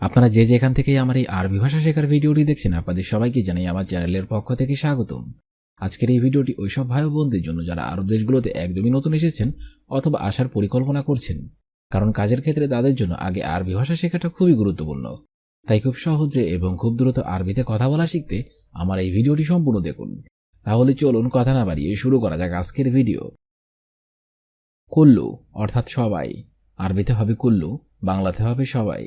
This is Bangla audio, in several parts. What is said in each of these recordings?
আপনারা যে যেখান থেকেই আমার এই আরবি ভাষা শেখার ভিডিওটি দেখছেন, আপনাদের সবাইকে জানাই আমার চ্যানেলের পক্ষ থেকে স্বাগতম। আজকের এই ভিডিওটি ওইসব ভাই বোনদের জন্য যারা আরব দেশগুলোতে একদমই নতুন এসেছেন অথবা আসার পরিকল্পনা করছেন, কারণ কাজের ক্ষেত্রে তাদের জন্য আগে আরবি ভাষা শেখাটা খুবই গুরুত্বপূর্ণ। তাই খুব সহজে এবং খুব দ্রুত আরবিতে কথা বলা শিখতে আমার এই ভিডিওটি সম্পূর্ণ দেখুন। তাহলে চলুন কথা না বাড়িয়ে শুরু করা যাক আজকের ভিডিও। কুল্লু, অর্থাৎ সবাই। আরবিতে হবে কুল্লু, বাংলাতে হবে সবাই।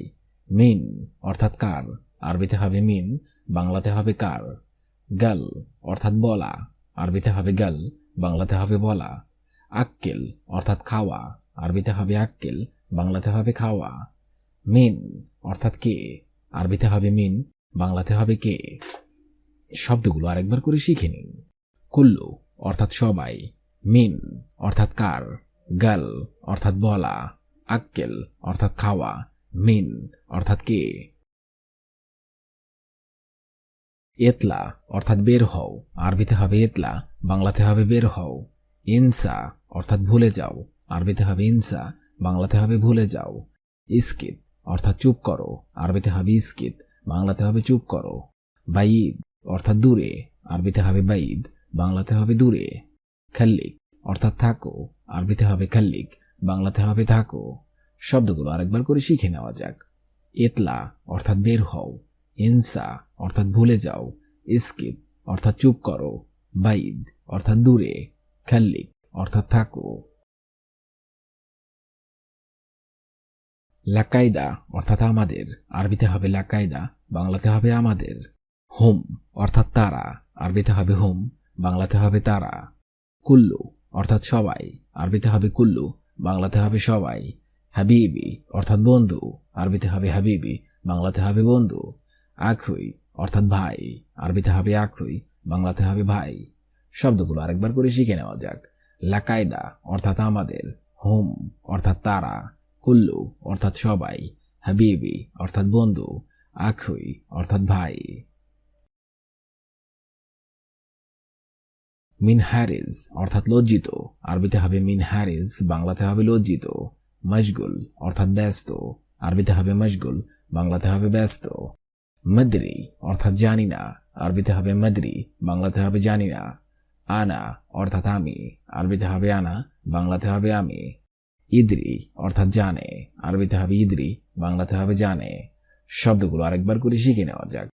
মিন, অর্থাৎ কার। আরবিতে হবে মিন, বাংলাতে হবে কার। গাল, অর্থাৎ বলা। আরবিতে হবে গাল, বাংলাতে হবে বলা। আক্কেল, অর্থাৎ খাওয়া। আরবিতে হবে আক্কেল, বাংলাতে হবে খাওয়া। মিন, অর্থাৎ কে। আরবিতে হবে মিন, বাংলাতে হবে কে। শব্দগুলো আরেকবার করে শিখে নিন। কুল্লু, অর্থাৎ সবাই। মিন, অর্থাৎ কার। গাল, অর্থাৎ বলা। আক্কেল, অর্থাৎ খাওয়া। মিন, অর্থাৎ কে? এতলা, অর্থাৎ বের হও। আরবিতে হবে এতলা, বাংলাতে হবে বের হও। ইনসা, অর্থাৎ ভুলে যাও। আরবিতে হবে ইনসা, বাংলাতে হবে ভুলে যাও। ইস্কিত, অর্থাৎ চুপ করো। আরবিতে হবে ইস্কিত, বাংলাতে হবে চুপ করো। বাইদ, অর্থাৎ দূরে। আরবিতে হবে বাইদ, বাংলাতে হবে দূরে। খাল্লিক, অর্থাৎ থাকো। আরবিতে হবে খাল্লিক, বাংলাতে হবে থাকো। শব্দগুলো আরেকবার করে শিখে নেওয়া যাক। এতলা, অর্থাৎ বের হও। ইনসা অর্থাৎ ভুলে যাও। ইস্কিত, অর্থাৎ চুপ করো। বাইদ, অর্থাৎ দূরে। খাল্লিক, অর্থাৎ থাকো। লাকাইদা অর্থাৎ আমাদের। আরবিতে হবে লাকাইদা বাংলাতে হবে আমাদের। হোম, অর্থাৎ তারা। আরবিতে হবে হোম, বাংলাতে হবে তারা। কুল্লু, অর্থাৎ সবাই। আরবিতে হবে কুল্লু, বাংলাতে হবে সবাই। হাবিবি, অর্থাৎ বন্ধু। আরবিতে হবে হাবিবি, বাংলাতে হবে বন্ধু। আখুই, অর্থাৎ ভাই। আরবিতে হবে আখুই, বাংলাতে হবে ভাই। শব্দগুলো আরেকবার করে শিখে নেওয়া যাক। লাকায়দা, অর্থাৎ আমাদের। হোম, অর্থাৎ তারা। কুল্লু, অর্থাৎ সবাই। হাবিবি, অর্থাৎ বন্ধু। আখুই, অর্থাৎ ভাই। মিন হ্যারিজ অর্থাৎ লজ্জিত। আরবিতে হবে মিন হ্যারিজ বাংলাতে হবে লজ্জিত। মশগুল, অর্থাৎ ব্যস্ত। আরবিতে হবে মশগুল, বাংলাতে হবে ব্যস্ত। মদ্রি, অর্থাৎ জানি না। আরবিতে হবে মদ্রি, বাংলাতে হবে জানি না। আনা, অর্থাৎ আমি। আরবিতে হবে আনা, বাংলাতে হবে আমি। ইদ্রি, অর্থাৎ জানে। আরবিতে হবে ইদ্রি, বাংলাতে হবে জানে। শব্দগুলো আরেকবার করে শিখে নেওয়া যাক।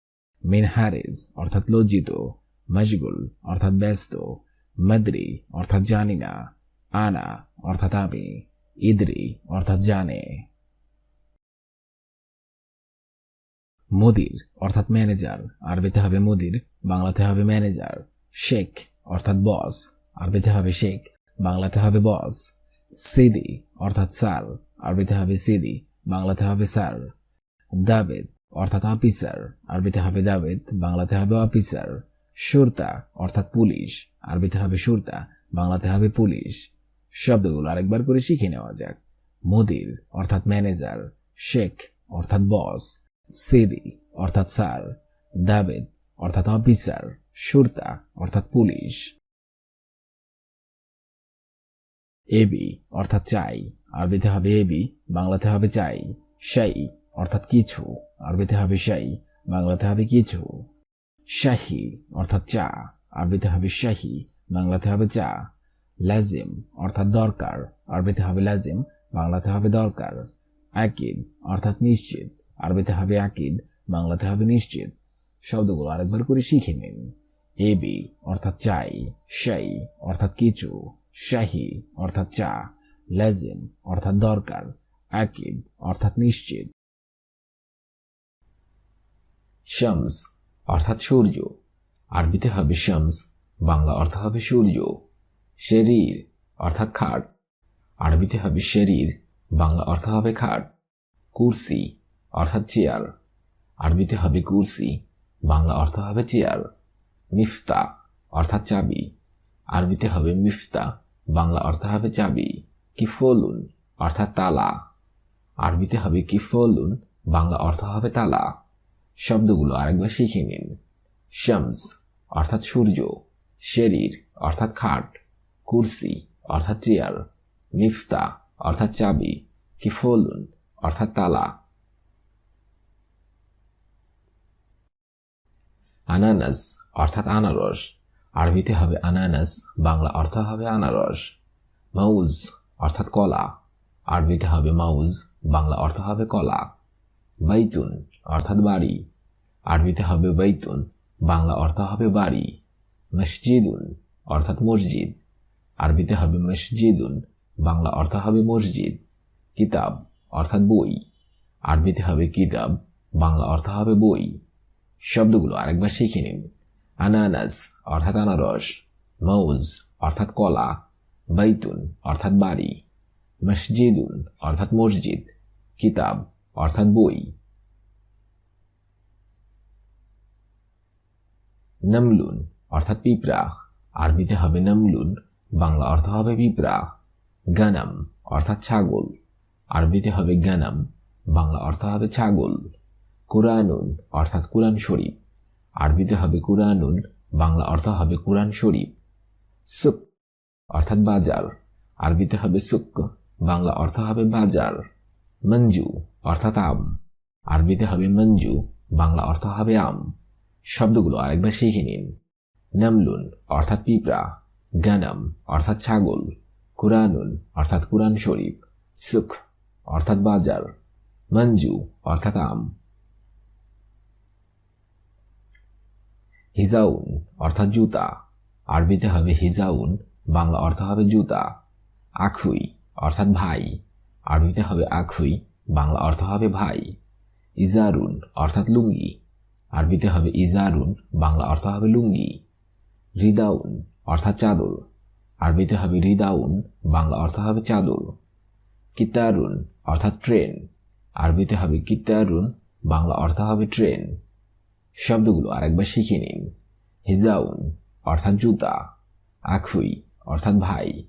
মিন হ্যারিজ অর্থাৎ লজ্জিত। মশগুল, অর্থাৎ ব্যস্ত। মদ্রি, অর্থাৎ জানি না। আনা, অর্থাৎ আমি। ইদ্রি, অর্থাৎ জানে। মুদির, অর্থাৎ ম্যানেজার। আরবিতে হবে মুদির, বাংলাতে হবে ম্যানেজার। শেখ, অর্থাৎ বস। আরবিতে হবে শেখ, বাংলাতে হবে বস। সিদি, অর্থাৎ স্যার। আরবিতে হবে সিদি, বাংলাতে হবে স্যার। দাবেদ, অর্থাৎ অফিসার। আরবিতে হবে দাবেদ, বাংলাতে হবে অফিসার। সুরতা, অর্থাৎ পুলিশ। আরবিতে হবে সুরতা, বাংলাতে হবে পুলিশ। শব্দগুলো আরেকবার করে শিখে নেওয়া যাক। মুদির, অর্থাৎ ম্যানেজার, শেখ, অর্থাৎ বস, সেদি, অর্থাৎ স্যার, দাবেদ, অর্থাৎ অফিসার, সুরতা, অর্থাৎ পুলিশ। এবি অর্থাৎ চাই, আরবিতে হবে এবি বাংলাতে হবে চাই, শাই, অর্থাৎ কিছু, আরবিতে হবে শাই, বাংলাতে হবে কিছু। শাহি, অর্থাৎ চা, আরবিতে হবে শাহি, বাংলাতে হবে চা। লাজিম অর্থাৎ দরকার। আরবিতে হবে লাজিম বাংলাতে হবে দরকার। আকিদ, অর্থাৎ নিশ্চিত। আরবিতে হবে আকিদ, বাংলাতে হবে নিশ্চিত। শব্দগুলো আরেকবার করে শিখে নিন। এবি অর্থাৎ চাই। শাই, অর্থাৎ কিছু। শাহি, অর্থাৎ চা। লাজিম অর্থাৎ দরকার। আকিদ, অর্থাৎ নিশ্চিত। শামস, অর্থাৎ সূর্য। আরবিতে হবে শামস, বাংলা অর্থ হবে সূর্য। শরীর, অর্থাৎ খাট। আরবিতে হবে শরীর, বাংলা অর্থ হবে খাট। কুরসি, অর্থাৎ চেয়ার। আরবিতে হবে কুরসি, বাংলা অর্থ হবে চেয়ার। মিফতা, অর্থাৎ চাবি। আরবিতে হবে মিফতা, বাংলা অর্থ হবে চাবি। কি কিফলুন, অর্থাৎ তালা। আরবিতে হবে কি কিফলুন, বাংলা অর্থ হবে তালা। শব্দগুলো আরেকবার শিখে নিন। শমস, অর্থাৎ সূর্য। শরীর, অর্থাৎ খাট। কুরসি, অর্থাৎ চেয়ার, মিফতা, অর্থাৎ চাবি কিফলুন অর্থাৎ তালা। আনানাস, অর্থাৎ আনারস। আরবিতে হবে আনানাস, বাংলা অর্থ হবে আনারস। মাউজ, অর্থাৎ কলা। আরবিতে হবে মাউজ, বাংলা অর্থ হবে কলা। বাইতুন, অর্থাৎ বাড়ি। আরবিতে হবে বাইতুন, বাংলা অর্থ হবে বাড়ি। মসজিদুন, অর্থাৎ মসজিদ। আরবিতে হবে মসজিদুন, বাংলা অর্থ হবে মসজিদ, কিতাব অর্থাৎ বই। আরবিতে হবে কিতাব, বাংলা অর্থ হবে বই। শব্দগুলো আরেকবার শিখে নিন। আনানাস অর্থাৎ আনারস মৌজ অর্থাৎ কলা, বাইতুন অর্থাৎ বাড়ি, মসজিদুন অর্থাৎ মসজিদ, কিতাব অর্থাৎ বই। নামলুন অর্থাৎ পিঁপড়া, আরবিতে হবে নামলুন বাংলা অর্থ হবে পিঁপড়া গানাম অর্থাৎ ছাগল। আরবিতে হবে গানাম, বাংলা অর্থ হবে ছাগল। কুরআনুন অর্থাৎ কুরআন শরীফ। আরবিতে হবে কুরআনুন, বাংলা অর্থ হবে কুরআন শরীফ। সুক অর্থাৎ বাজার। আরবিতে হবে সুক বাংলা অর্থ হবে বাজার। মঞ্জু অর্থাৎ আম। আরবিতে হবে মঞ্জু, বাংলা অর্থ হবে আম। শব্দগুলো আরেকবার শিখে নিন। নামলুন অর্থাৎ পিঁপড়া। গানাম, অর্থাৎ ছাগল, কুরআনুন, অর্থাৎ কুরআন শরীফ, সুখ, অর্থাৎ বাজার, মঞ্জু, অর্থাৎ আম। হিজাউন, অর্থাৎ জুতা, আরবিতে হবে হিজাউন, বাংলা অর্থ হবে জুতা। আখুই, অর্থাৎ ভাই, আরবিতে হবে আখুই, বাংলা অর্থ হবে ভাই। ইজারুন, অর্থাৎ লুঙ্গি, আরবিতে হবে ইজারুন, বাংলা অর্থ হবে লুঙ্গি। রিদাউন অর্থাৎ চাদর। আরবিতে হবে রিদাউন, বাংলা অর্থ হবে চাদর। কিতারুন, অর্থাৎ ট্রেন। আরবিতে হবে কিতারুন, বাংলা অর্থ হবে ট্রেন। শব্দগুলো আরেকবার শিখে নিন। হিজাউন, অর্থাৎ জুতা। আখুই, অর্থাৎ ভাই।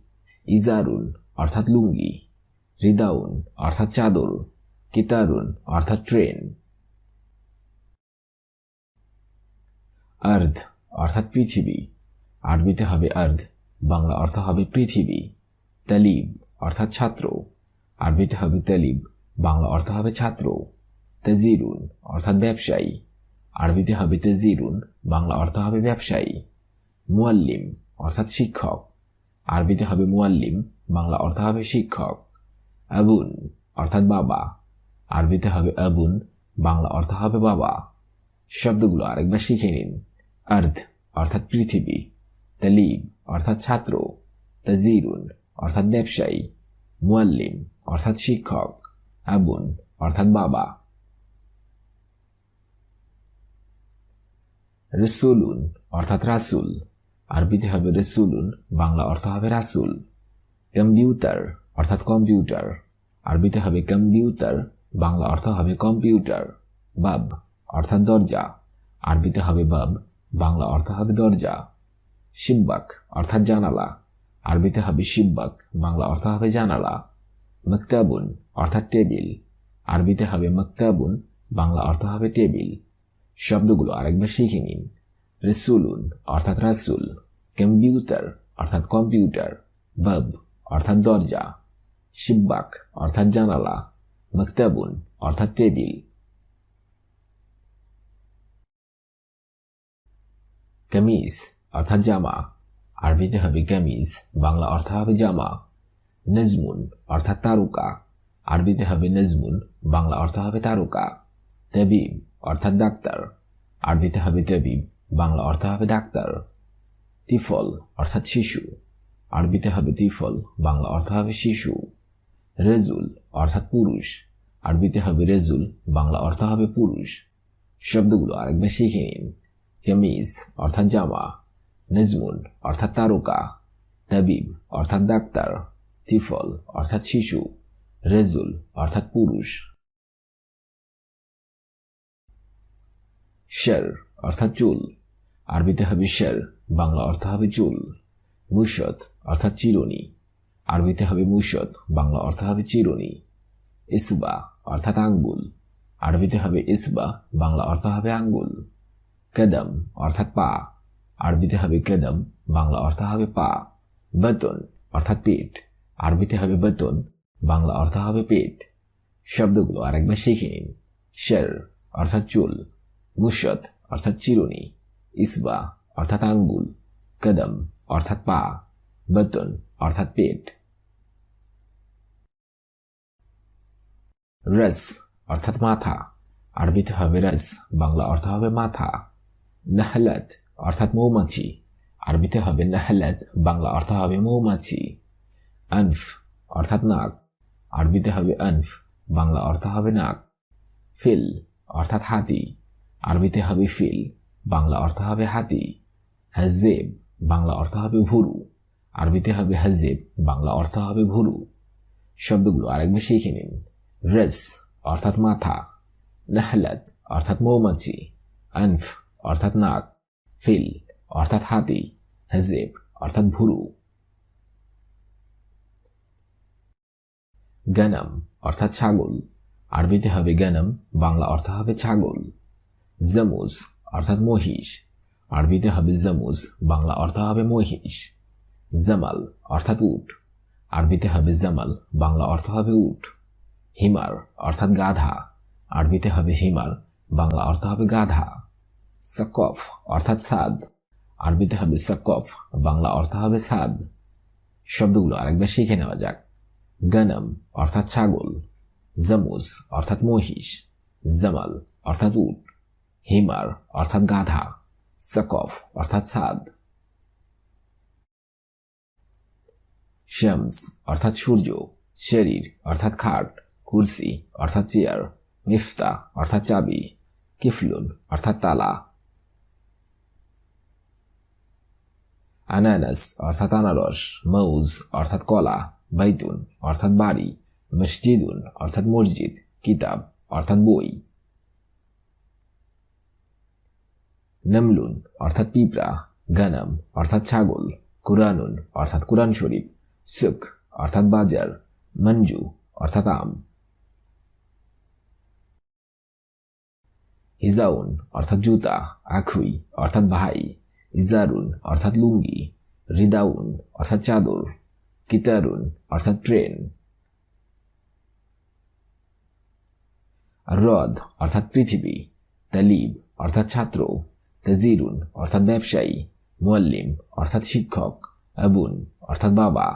ইজারুন, অর্থাৎ লুঙ্গি। রিদাউন, অর্থাৎ চাদর। কিতারুন, অর্থাৎ ট্রেন। আর্ধ, অর্থাৎ পৃথিবী। আরবিতে হবে আর্ধ, বাংলা অর্থ হবে পৃথিবী, তালিব অর্থাৎ ছাত্র। আরবিতে হবে তালিব, বাংলা অর্থ হবে ছাত্র। তেজিরুন অর্থাৎ ব্যবসায়ী। আরবিতে হবে তেজিরুন, বাংলা অর্থ হবে ব্যবসায়ী। মুয়াল্লিম অর্থাৎ শিক্ষক। আরবিতে হবে মুয়াল্লিম, বাংলা অর্থ হবে শিক্ষক। আবুন অর্থাৎ বাবা। আরবিতে হবে আবুন, বাংলা অর্থ হবে বাবা। শব্দগুলো আরেকবার শিখে নিন। আর্ধ অর্থাৎ পৃথিবী। তালিব অর্থাৎ ছাত্র তাজিরুন অর্থাৎ ব্যবসায়ী, মুয়াল্লিম, অর্থাৎ শিক্ষক, আবুন, অর্থাৎ বাবা। রসুলুন, অর্থাৎ রাসুল। আরবিতে হবে রসুলুন, বাংলা অর্থ হবে রাসুল। কম্পিউটার, অর্থাৎ কম্পিউটার। আরবিতে হবে কম্পিউটার, বাংলা অর্থ হবে কম্পিউটার। বাব, অর্থাৎ দরজা। আরবিতে হবে বাব, বাংলা অর্থ হবে দরজা। শিব্বাক অর্থাৎ জানালা। আরবিতে হবে শিব্বাক বাংলা অর্থ হবে জানালা। মক্তাবুন, অর্থাৎ টেবিল। আরবিতে হবে মক্তাবুন, বাংলা অর্থ হবে টেবিল। শব্দগুলো আরেকবার শিখে নিন। রেসুলুন, অর্থাৎ রাসুল। কম্পিউটার, অর্থাৎ কম্পিউটার। বাব, অর্থাৎ দরজা। শিববাক অর্থাৎ জানালা। মক্তাবুন, অর্থাৎ টেবিল। কামিজ অর্থাৎ জামা। আরবিতে হবে কামিজ, বাংলা অর্থ হবে জামা। নজমুন অর্থাৎ তারকা। আরবিতে হবে নজমুন, বাংলা অর্থ হবে তারকা। তবিব অর্থাৎ ডাক্তার। আরবিতে হবে তবিব, বাংলা অর্থ হবে ডাক্তার। তিফল অর্থাৎ শিশু। আরবিতে হবে তিফল, বাংলা অর্থ হবে শিশু। রেজুল অর্থাৎ পুরুষ। আরবিতে হবে রেজুল, বাংলা অর্থ হবে পুরুষ। শব্দগুলো আরেকবার শিখে নিন। কামিজ অর্থাৎ জামা। নজমুন অর্থাৎ তারকা। তাবিব অর্থাৎ ডাক্তার। তিফল অর্থাৎ শিশু। রেজুল অর্থাৎ পুরুষ। শের অর্থাৎ চুল। আরবিতে হবে শের বাংলা অর্থ হবে চুল। মুসদ অর্থাৎ চিরুনি। আরবিতে হবে মুসদ বাংলা অর্থ হবে চিরুনি। ইসবা অর্থাৎ আঙ্গুল। আরবিতে হবে ইসবা বাংলা অর্থ হবে আঙ্গুল। কদম অর্থাৎ পা। আরবিতে হবে কদম, বাংলা অর্থ হবে পা, বেতন, অর্থাৎ পেট আরবিতে হবে বেতন, বাংলা অর্থ হবে পেট শব্দগুলো আরেকবার শিখে নিন। শের, অর্থাৎ চুল। মুসদ অর্থাৎ চিরুনি। ইসবা, অর্থাৎ আঙ্গুল। কদম, অর্থাৎ পা। বতন, অর্থাৎ পেট রস, অর্থাৎ মাথা। আরবিতে হবে রস, বাংলা অর্থ হবে মাথা। নাহলাত অর্থাৎ মৌমাছি। আরবিতে হবে নাহলাত বাংলা অর্থ হবে মৌমাছি। আনফ, অর্থাৎ নাক। আরবিতে হবে আনফ, বাংলা অর্থ হবে নাক। ফিল, অর্থাৎ হাতি। আরবিতে হবে ফিল, বাংলা অর্থ হবে হাতি। হাজেব বাংলা অর্থ হবে ভুরু। আরবিতে হবে হাজেব বাংলা অর্থ হবে ভুরু। শব্দগুলো আরেকবার শিখে নিন। রেস, অর্থাৎ মাথা। নাহলাত অর্থাৎ মৌমাছি। আনফ, অর্থাৎ নাক। ফিল, অর্থাৎ হাতি, হাজেব, অর্থাৎ ভুরু। গানাম, অর্থাৎ ছাগল। আরবিতে হবে গানাম, বাংলা অর্থ হবে ছাগল। জামুজ, অর্থাৎ মহিষ। আরবিতে হবে জামুজ, বাংলা অর্থ হবে মহিষ। জামাল, অর্থাৎ উট। আরবিতে হবে জামাল, বাংলা অর্থ হবে উট। হিমার, অর্থাৎ গাধা। আরবিতে হবে হিমার, বাংলা অর্থ হবে গাধা। সকফ, অর্থাৎ ছাদ আরবিতে হবে সকফ, বাংলা অর্থ হবে ছাদ শব্দগুলো আরেকবার শিখে নেওয়া যাক। গনম, অর্থাৎ ছাগল। জামুজ, অর্থাৎ মহিষ। জামাল, অর্থাৎ উট। হিমার, অর্থাৎ গাধা। সকফ, অর্থাৎ ছাদ শামস, অর্থাৎ সূর্য। শরীর, অর্থাৎ খাট। কুরসি, অর্থাৎ চেয়ার। মিফতা, অর্থাৎ চাবি। কিফলুন, অর্থাৎ তালা। আনানাস, অর্থাৎ আনারস, মৌজ, অর্থাৎ কলা, বাইতুন, অর্থাৎ বাড়ি, মসজিদুন, অর্থাৎ মসজিদ, কিতাব, অর্থাৎ বই। নামলুন, অর্থাৎ পিঁপড়া, গানাম, অর্থাৎ ছাগল, কুরআনুন, অর্থাৎ কুরআন শরীফ সুখ অর্থাৎ বাজার, মঞ্জু, অর্থাৎ আম। হিজাউন, অর্থাৎ জুতা, আখুই, অর্থাৎ ভাই। ইজারুন, অর্থাৎ লুঙ্গি, রিদাউন, অর্থাৎ চাদর, কিতারুন, অর্থাৎ ট্রেন হ্রদ অর্থাৎ পৃথিবী, তালিব, অর্থাৎ ছাত্র, তাজিরুন, অর্থাৎ ব্যবসায়ী, মোয়াল্লিম, অর্থাৎ শিক্ষক, আবুন, অর্থাৎ বাবা,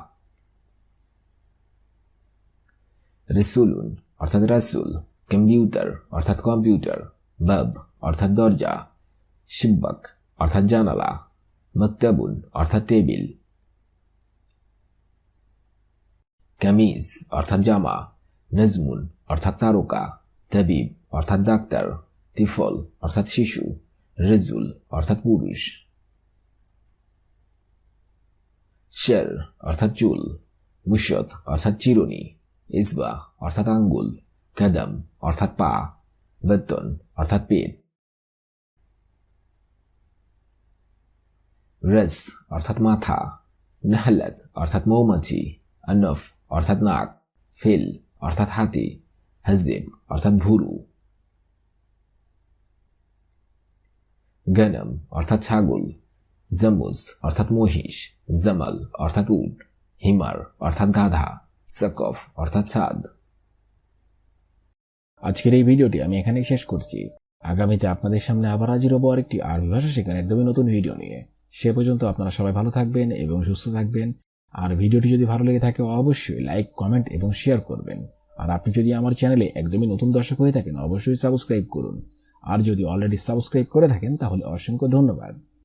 রেসুলুন, অর্থাৎ রাসুল, কম্পিউটার, অর্থাৎ কম্পিউটার, বাব, অর্থাৎ দরজা, শিব্বাক অর্থাৎ জানালা মক্তাবুন অর্থাৎ টেবিল, কামিজ, অর্থাৎ জামা, নজমুন, অর্থাৎ তারকা, তাবিব, অর্থাৎ ডাক্তার, তিফল, অর্থাৎ শিশু, রেজুল, অর্থাৎ পুরুষ, শের, অর্থাৎ চুল মুশত অর্থাৎ চিরুনি ইসবা অর্থাৎ আঙ্গুল, কদম, অর্থাৎ পা, বেতন, অর্থাৎ পেট রস অর্থাৎ মাথা, নাহলাত, অর্থাৎ মৌমাছি, আনফ, অর্থাৎ নাক, ফিল, অর্থাৎ হাতি, হাজিব, অর্থাৎ ভুরু। গনম, অর্থাৎ ছাগল। জামুজ, অর্থাৎ মহিষ। জামাল, অর্থাৎ উট। হিমার, অর্থাৎ গাধা। সকফ, অর্থাৎ ছাদ। আজকের এই ভিডিওটি আমি এখানেই শেষ করছি। আগামীতে আপনাদের সামনে আবার হাজির হব আরেকটি আরবি ভাষা শেখার একদমই নতুন ভিডিও নিয়ে। সে পর্যন্ত আপনারা সবাই ভালো থাকবেন এবং সুস্থ থাকবেন। আর ভিডিওটি যদি ভালো লেগে থাকে, অবশ্যই লাইক, কমেন্ট এবং শেয়ার করবেন। আর আপনি যদি আমার চ্যানেলে একদমই নতুন দর্শক হয়ে থাকেন, অবশ্যই সাবস্ক্রাইব করুন। আর যদি অলরেডি সাবস্ক্রাইব করে থাকেন, তাহলে অসংখ্য ধন্যবাদ।